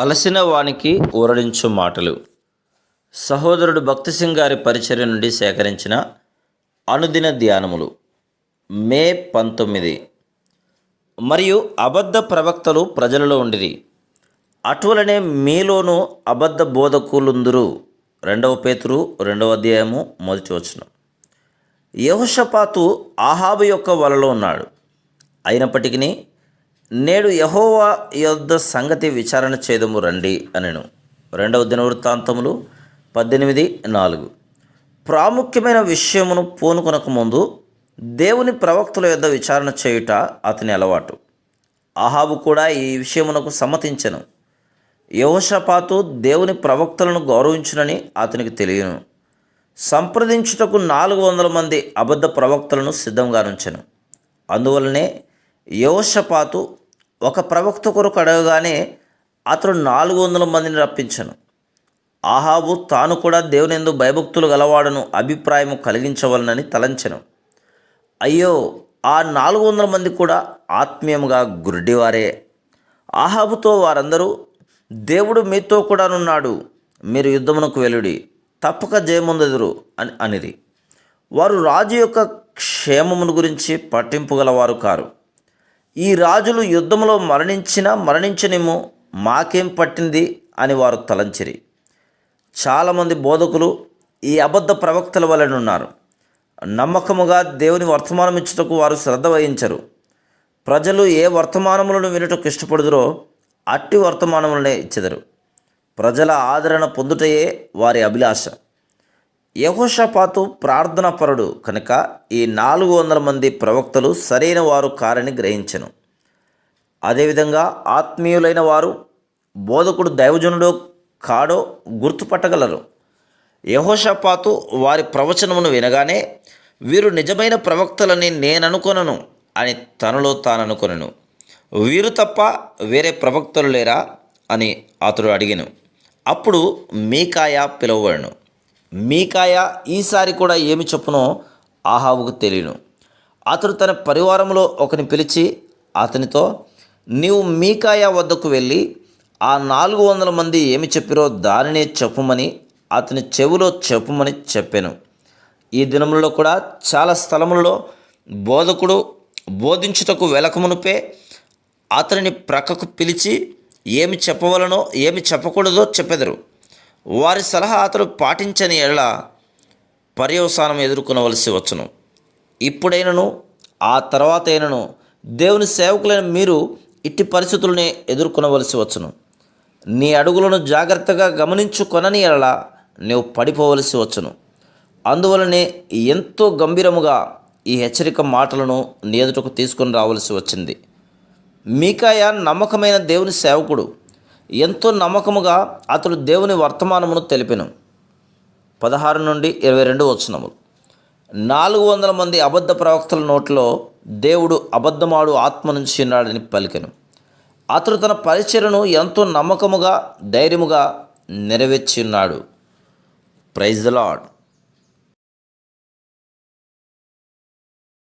అలసిన వానికి ఊరడించు మాటలు. సహోదరుడు భక్తి సింగ్ గారి పరిచర్య నుండి సేకరించిన అనుదిన ధ్యానములు. మే పంతొమ్మిది. మరియు అబద్ధ ప్రవక్తలు ప్రజలలో ఉండిరి. అటువలనే మీలోనూ అబద్ధ బోధకులుందురు. రెండవ పేతురు రెండవ అధ్యాయము మొదటి వచ్చిన యహోషపాతు ఆహాబు యొక్క వలలో ఉన్నాడు. అయినప్పటికీ నేడు యహోవా యొద్ద సంగతి విచారణ చేదము రండి అనెను. రెండవ దినవృత్తాంతములు పద్దెనిమిది నాలుగు. ప్రాముఖ్యమైన విషయమును పూనుకొనక ముందు దేవుని ప్రవక్తల యొద్ద విచారణ చేయుట అతని అలవాటు. ఆహాబు కూడా ఈ విషయమునకు సమ్మతించను. యహోషపాతు దేవుని ప్రవక్తలను గౌరవించునని అతనికి తెలియను. సంప్రదించుటకు నాలుగు వందల మంది అబద్ధ ప్రవక్తలను సిద్ధంగా ఉంచను అందువలనే యోషపాతు ఒక ప్రవక్త కొరకు అడగగానే అతడు నాలుగు వందల మందిని రప్పించను. ఆహాబు తాను కూడా దేవుని ఎందు భయభక్తులు గలవాడను అభిప్రాయం కలిగించవలనని తలంచెను. అయ్యో ఆ నాలుగు వందల మంది కూడా ఆత్మీయముగా గురుడివారే. ఆహాబుతో వారందరూ దేవుడు మీతో కూడానున్నాడు మీరు యుద్ధమునకు వెలుడి తప్పక జయముందెదురు అని అనిది వారు రాజు యొక్క క్షేమమును గురించి పట్టింపు గలవారు కారు. ఈ రాజులు యుద్ధములో మరణించినా మరణించనేమో మాకేం పట్టింది? అని వారు తలంచిరి. చాలామంది బోధకులు ఈ అబద్ధ ప్రవక్తల వలన ఉన్నారు. నమ్మకముగా దేవుని వర్తమానం ఇచ్చుటకు వారు శ్రద్ధ వహించరు. ప్రజలు ఏ వర్తమానములను వినుటకు ఇష్టపడుదురో అట్టి వర్తమానములనే ఇచ్చెదరు. ప్రజల ఆదరణ పొందుటయే వారి అభిలాష. యహోషపాతు ప్రార్థనాపరుడు కనుక ఈ నాలుగు వందల మంది ప్రవక్తలు సరైన వారు కారని గ్రహించెను. అదేవిధంగా ఆత్మీయులైన వారు బోధకుడు దైవజనుడో కాడో గుర్తుపట్టగలరు. యహోషపాతు వారి ప్రవచనమును వినగానే వీరు నిజమైన ప్రవక్తలని నేననుకొనను అని తనలో తాననుకొనను. వీరు తప్ప వేరే ప్రవక్తలు లేరా అని అతడు అడిగాను. అప్పుడు మీకాయ పిలువబడను. మీకాయ ఈసారి కూడా ఏమి చెప్పునో ఆహావుకు తెలియను అతడు తన పరివారంలో ఒకని పిలిచి అతనితో నీవు మీకాయ వద్దకు వెళ్ళి ఆ నాలుగు వందల మంది ఏమి చెప్పిరో దానినే చెప్పుమని అతని చెవిలో చెప్పుమని చెప్పాను. ఈ దినములలో కూడా చాలా స్థలములలో బోధకుడు బోధించుటకు వెలకమునుపే అతనిని ప్రక్కకు పిలిచి ఏమి చెప్పవలనో ఏమి చెప్పకూడదో చెప్పెదరు. వారి సలహా అతడు పాటించని ఎడల పర్యవసానం ఎదుర్కొనవలసి వచ్చును. ఇప్పుడైనను ఆ తర్వాత అయినను దేవుని సేవకులైన మీరు ఇట్టి పరిస్థితులనే ఎదుర్కొనవలసి వచ్చును. నీ అడుగులను జాగ్రత్తగా గమనించుకొనని ఎడల నీవు పడిపోవలసి వచ్చును. అందువలనే ఎంతో గంభీరముగా ఈ హెచ్చరిక మాటలను నీ ఎదుటకు తీసుకొని రావలసి వచ్చింది. మీకాయ నమ్మకమైన దేవుని సేవకుడు ఎంతో నమ్మకముగా అతడు దేవుని వర్తమానమును తెలిపెను. పదహారు నుండి ఇరవై రెండు వచనములు. నాలుగు వందల మంది అబద్ధ ప్రవక్తల నోట్లో దేవుడు అబద్ధమాడు ఆత్మ నుంచి ఉన్నాడని పలికెను. అతడు తన పరిచయను ఎంతో నమ్మకముగా ధైర్యముగా నెరవేర్చి ఉన్నాడు. Praise the lord